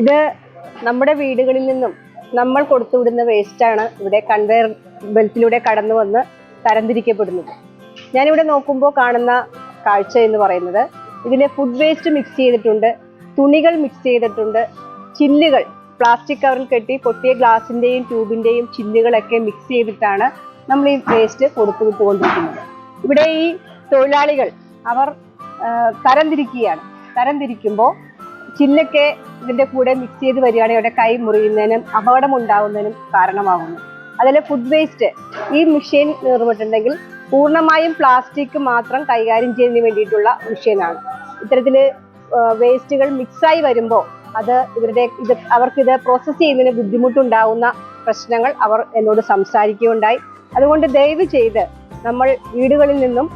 ഇത് നമ്മുടെ വീടുകളിൽ നിന്നും നമ്മൾ കൊടുത്തുവിടുന്ന വേസ്റ്റാണ് ഇവിടെ കൺവെയർ ബെൽറ്റിലൂടെ കടന്നു വന്ന് തരംതിരിക്കപ്പെടുന്നത്. ഞാനിവിടെ നോക്കുമ്പോൾ കാണുന്ന കാഴ്ച എന്ന് പറയുന്നത് ഇതിൽ ഫുഡ് വേസ്റ്റ് മിക്സ് ചെയ്തിട്ടുണ്ട് തുണികൾ മിക്സ് ചെയ്തിട്ടുണ്ട് ചില്ലുകൾ പ്ലാസ്റ്റിക് കവറിൽ കെട്ടി പൊട്ടിയ ഗ്ലാസിന്റെയും ട്യൂബിന്റെയും ചില്ലുകളൊക്കെ മിക്സ് ചെയ്തിട്ടാണ് നമ്മൾ ഈ വേസ്റ്റ് കൊടുത്തു വിട്ടുകൊണ്ടിരിക്കുന്നത് ഇവിടെ ഈ തൊഴിലാളികൾ അവർ തരംതിരിക്കുകയാണ്. തരംതിരിക്കുമ്പോൾ ചില്ലൊക്കെ ഇതിന്റെ കൂടെ മിക്സ് ചെയ്ത് വരികയാണെങ്കിൽ അവിടെ കൈ മുറിയുന്നതിനും അപകടം ഉണ്ടാകുന്നതിനും കാരണമാകുന്നു അതുപോലെ ഫുഡ് വേസ്റ്റ് ഈ മെഷീൻ നിർമ്മിച്ചിട്ടുണ്ടെങ്കിൽ പൂർണമായും പ്ലാസ്റ്റിക് മാത്രം കൈകാര്യം ചെയ്യുന്നതിന് വേണ്ടിയിട്ടുള്ള മെഷീനാണ് ഇത്തരത്തിൽ വേസ്റ്റുകൾ മിക്സായി വരുമ്പോൾ അത് ഇവരുടെ ഇത് അവർക്കിത് പ്രോസസ്സ് ചെയ്യുന്നതിന് ബുദ്ധിമുട്ടുണ്ടാവുന്ന പ്രശ്നങ്ങൾ അവർ എന്നോട് സംസാരിക്കുകയുണ്ടായി. അതുകൊണ്ട് ദയവ് ചെയ്ത് നമ്മൾ വീടുകളിൽ നിന്നും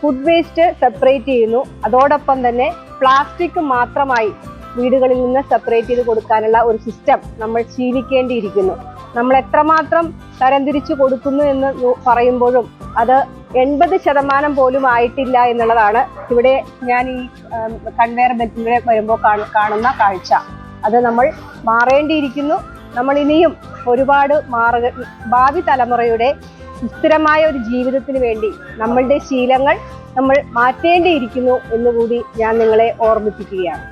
ഫുഡ് വേസ്റ്റ് സെപ്പറേറ്റ് ചെയ്യുന്നു. അതോടൊപ്പം തന്നെ പ്ലാസ്റ്റിക് മാത്രമായി വീടുകളിൽ നിന്ന് സെപ്പറേറ്റ് ചെയ്ത് കൊടുക്കാനുള്ള ഒരു സിസ്റ്റം നമ്മൾ ശീലിക്കേണ്ടിയിരിക്കുന്നു. നമ്മൾ എത്രമാത്രം തരംതിരിച്ചു കൊടുക്കുന്നു എന്ന് പറയുമ്പോഴും അത് എൺപത് ശതമാനം പോലും ആയിട്ടില്ല എന്നുള്ളതാണ് ഇവിടെ ഞാൻ ഈ കൺവെയർ ബെൽറ്റിലൂടെ വരുമ്പോൾ കാണുന്ന കാഴ്ച. അത് നമ്മൾ മാറേണ്ടിയിരിക്കുന്നു. നമ്മൾ ഇനിയും ഒരുപാട് മാറുക ഭാവി തലമുറയുടെ സുസ്ഥിരമായ ഒരു ജീവിതത്തിന് വേണ്ടി നമ്മളുടെ ശീലങ്ങൾ നമ്മൾ മാറ്റേണ്ടിയിരിക്കുന്നു എന്നുകൂടി ഞാൻ നിങ്ങളെ ഓർമ്മിപ്പിക്കുകയാണ്.